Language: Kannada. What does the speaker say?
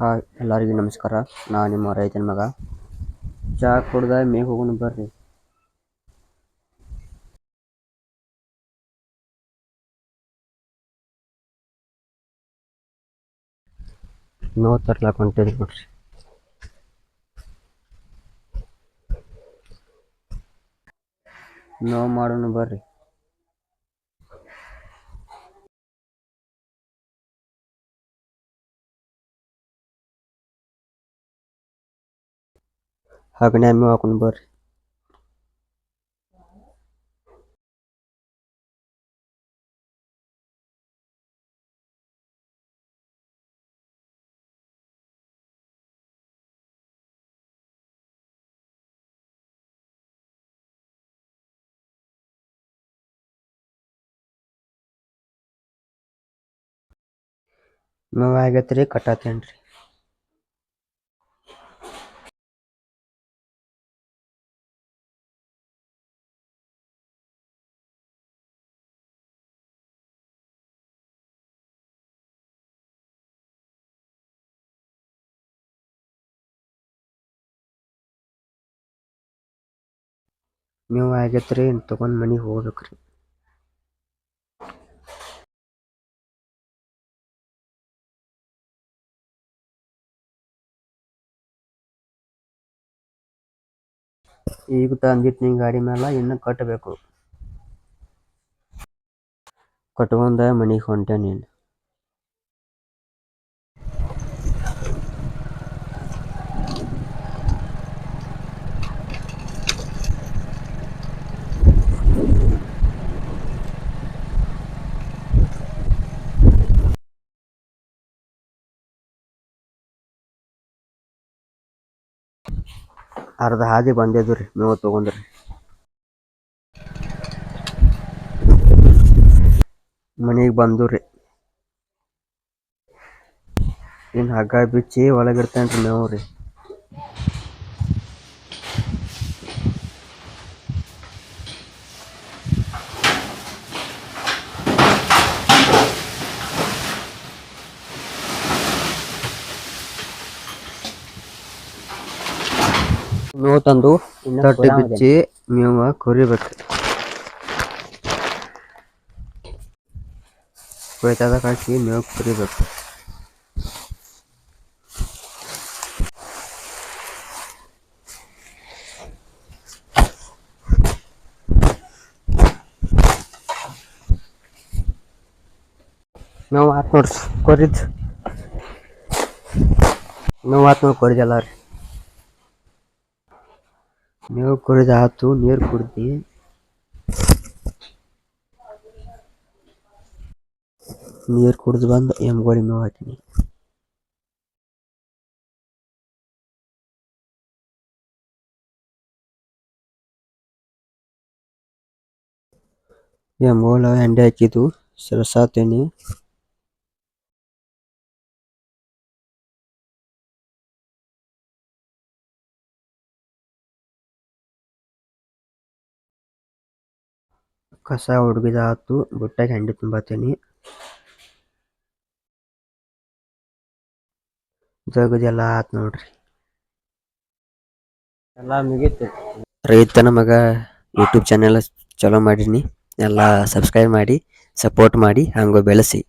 ಹಾಯ್ ಎಲ್ಲರಿಗೂ ನಮಸ್ಕಾರ. ನಾ ನಿಮ್ಮ ರೈತನ ಮಗ. ಚಾ ಕುಡ್ದ ಮೇಗ್ ಹೋಗೋಣ ಬರ್ರಿ. ನೋ ತರ್ಲಾಕ ಹೊಂಟೇನಿ ನೋಡ್ರಿ. ನೋ ಮಾಡೋಣ ಬರ್ರಿ. ಹಾಗನೇ ಮೇವ್ ಹಾಕೊಂಡು ಬರ್ರಿ. ಮೇವ್ ಆಗೈತ್ರಿ ಕಟ್ಟಾತೇನ್ರಿ. ಮೇವ್ ಆಗೈತ್ರಿ ತಗೊಂಡ್ ಮನಿಗ್ ಹೋಗ್ಬೇಕ್ರಿ. ಈಗ ತಂದಿಟ್ನಿ ಗಾಡಿ ಮೇಲೆ ಇನ್ನು ಕಟ್ಟಬೇಕು ಕಟ್ಕೊಂಡ ಮನಿಗ್ ಹೊಂಟೇನಿ ಅರ್ಧ ಹಾದಿ ಬಂದಿದ್ದು ರೀ ಮೇವು ತಗೊಂಡ್ರಿ ಮನೆಗೆ ಬಂದು ರೀ. ಇನ್ನು ಹಗ್ಗ ಬಿಚ್ಚಿ ಒಳಗಿರ್ತೇನೆ ರೀ ಮೇವು ರೀ. ಮೇವು ತಂದು ತಟ್ಟೆ ಬಿಚ್ಚಿ ಮೇವ ಕೊರಿಬೇಕು. ಕೊಯ್ತಾದಾಗ ಹಾಕಿ ಮೇವು ಕೊರಿಬೇಕು. ನಾವು ಆತ್ ನೋಡ್ರಿ ಕೊರಿದ್. ನಾವು ಆತ್ ನೋಡಿ ಕೊರಿದೆಲ್ಲ ರೀ ಮೇವು ಕುಡಿದ ಆತು ನೀರು ಕುಡ್ದು. ನೀರು ಕುಡ್ದು ಬಂದು ಎಮ್ಗೋಳಿ ಮೇವು ಹಾಕಿನಿ. ಎಮ್ಗೋಳ ಎಂಡೆ ಹಾಕಿದ್ದು ಸರಸಾತೇನಿ. ಕಸ ಹುಡುಗಿದ ಆತು ಬುಟ್ಟಾಗ ಹೆಂಡಿ ತುಂಬತ್ತೇನಿ ಜಗದೆಲ್ಲ ಆತ್ ನೋಡ್ರಿ. ಎಲ್ಲ ಮುಗೀತು. ರೈತನ ಮಗ ಯೂಟ್ಯೂಬ್ ಚಾನೆಲ್ ಚಲೋ ಮಾಡೀನಿ ಎಲ್ಲ ಸಬ್ಸ್ಕ್ರೈಬ್ ಮಾಡಿ ಸಪೋರ್ಟ್ ಮಾಡಿ ಹಂಗೆ ಬೆಳೆಸಿ.